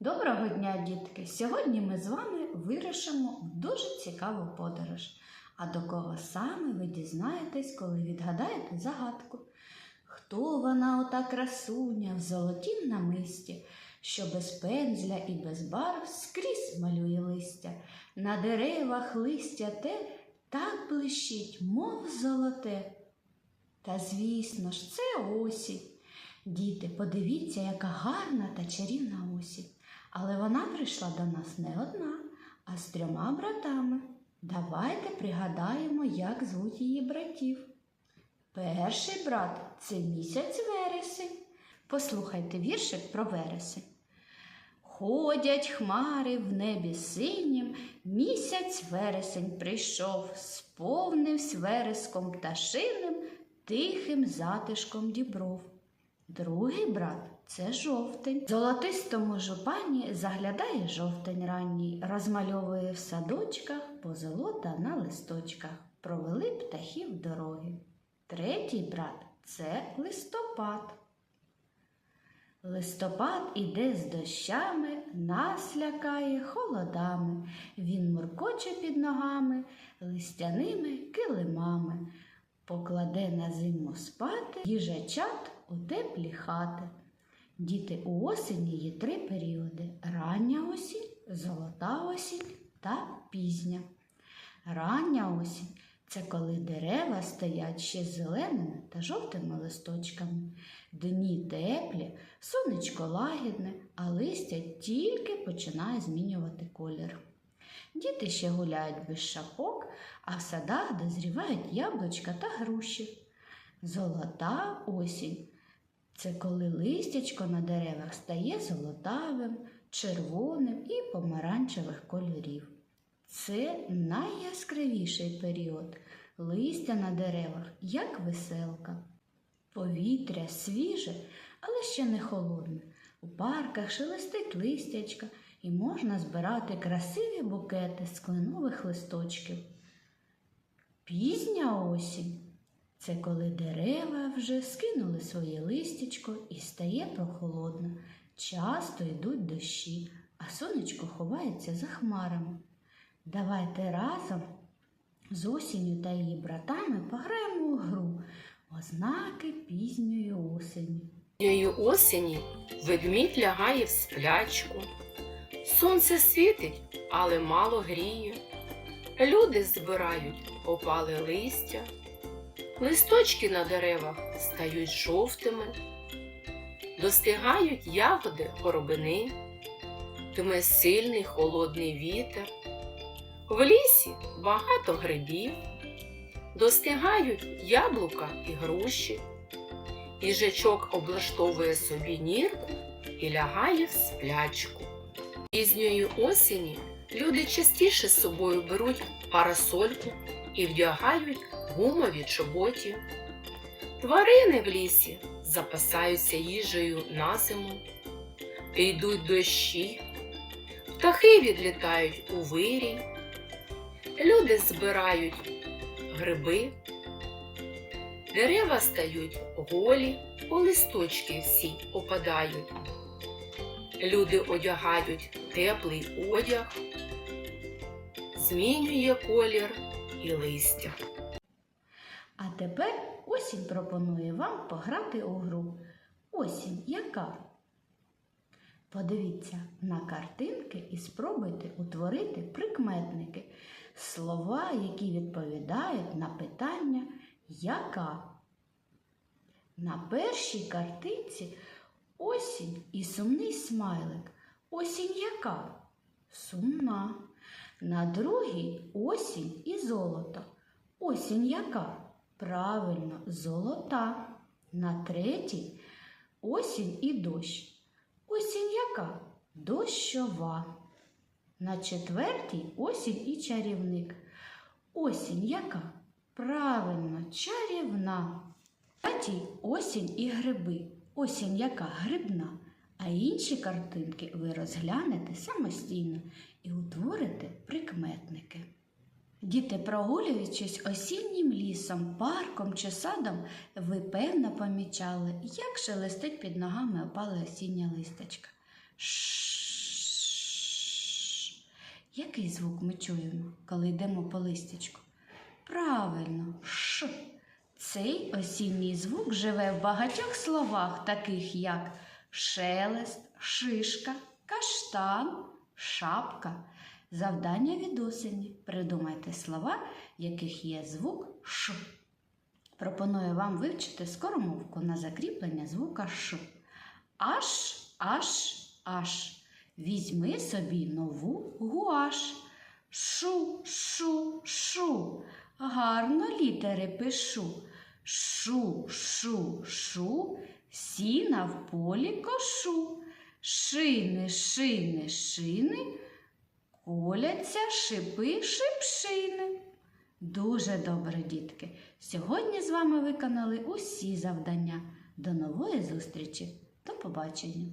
Доброго дня, дітки! Сьогодні ми з вами вирушимо в дуже цікаву подорож. А до кого саме ви дізнаєтесь, коли відгадаєте загадку? Хто вона ота красуня в золотім намисті, що без пензля і без барв скрізь малює листя, на деревах листя те так блищить, мов золоте. Та звісно ж, це осінь. Діти, подивіться, яка гарна та чарівна осінь. Але вона прийшла до нас не одна, а з трьома братами. Давайте пригадаємо, як звуть її братів. Перший брат це місяць вересень. Послухайте віршик про вересень. Ходять хмари в небі синім, місяць вересень прийшов, сповнивсь вереском пташиним, тихим затишком дібров. Другий брат це жовтень. Золотистому жупані заглядає жовтень ранній, розмальовує в садочках позолота на листочках, провели птахів дороги. Третій брат це листопад. Листопад іде з дощами, нас лякає холодами. Він муркоче під ногами, листяними килимами. Покладе на зиму спати їжачат у теплі хати. Діти у осені є три періоди: рання осінь, золота осінь та пізня. Рання осінь це коли дерева стоять ще зеленими та жовтими листочками. Дні теплі, сонечко лагідне, а листя тільки починає змінювати колір. Діти ще гуляють без шапок, а в садах дозрівають яблучка та груші. Золота осінь це коли листячко на деревах стає золотавим, червоним і помаранчевих кольорів. Це найяскравіший період. Листя на деревах, як веселка. Повітря свіже, але ще не холодне. У парках шелестить листячка і можна збирати красиві букети з кленових листочків. Пізня осінь це коли дерева вже скинули своє листячко і стає прохолодно. Часто йдуть дощі, а сонечко ховається за хмарами. Давайте разом з осінню та її братами пограємо у гру Ознаки пізньої осені. Пізньої осені ведмідь лягає в сплячку. Сонце світить, але мало гріє. Люди збирають опале листя, листочки на деревах стають жовтими, достигають ягоди горобини, дме сильний холодний вітер. В лісі багато грибів, достигають яблука і груші. Їжачок облаштовує собі нірку і лягає в сплячку. Пізньої осені люди частіше з собою беруть парасольку і вдягають гумові чоботі. Тварини в лісі запасаються їжею на зиму, йдуть дощі, птахи відлітають у вирій, люди збирають гриби. Дерева стають голі, бо листочки всі опадають. Люди одягають теплий одяг, змінює колір і листя. А тепер осінь пропонує вам пограти у гру. Осінь яка? Подивіться на картинки і спробуйте утворити прикметники, слова, які відповідають на питання яка. На першій картинці осінь і сумний смайлик. Осінь яка? Сумна. На другій осінь і золото. Осінь яка? Правильно, золота. На третій осінь і дощ. Осінь яка? Дощова. На четвертій осінь і чарівник. Осінь яка? Правильно, чарівна. П'ятій осінь і гриби. Осінь яка грибна. А інші картинки ви розглянете самостійно і утворите прикметники. Діти, прогулюючись осіннім лісом, парком чи садом, ви певно помічали, як шелестить під ногами опале осіння листячка. Шш. Який звук ми чуємо, коли йдемо по листячку? Правильно, ш. Цей осінній звук живе в багатьох словах, таких як шелест, шишка, каштан, шапка. Завдання від осені. Придумайте слова, яких є звук ш. Пропоную вам вивчити скоромовку на закріплення звука ш. Аш, аш, аш. Візьми собі нову гуаш. Шу, шу, шу. Гарно літери пишу. Шу, шу, шу. Сіна в полі кошу. Шини, шини, шини. Коляться шипи, шипшини. Дуже добре, дітки. Сьогодні з вами виконали усі завдання. До нової зустрічі. До побачення.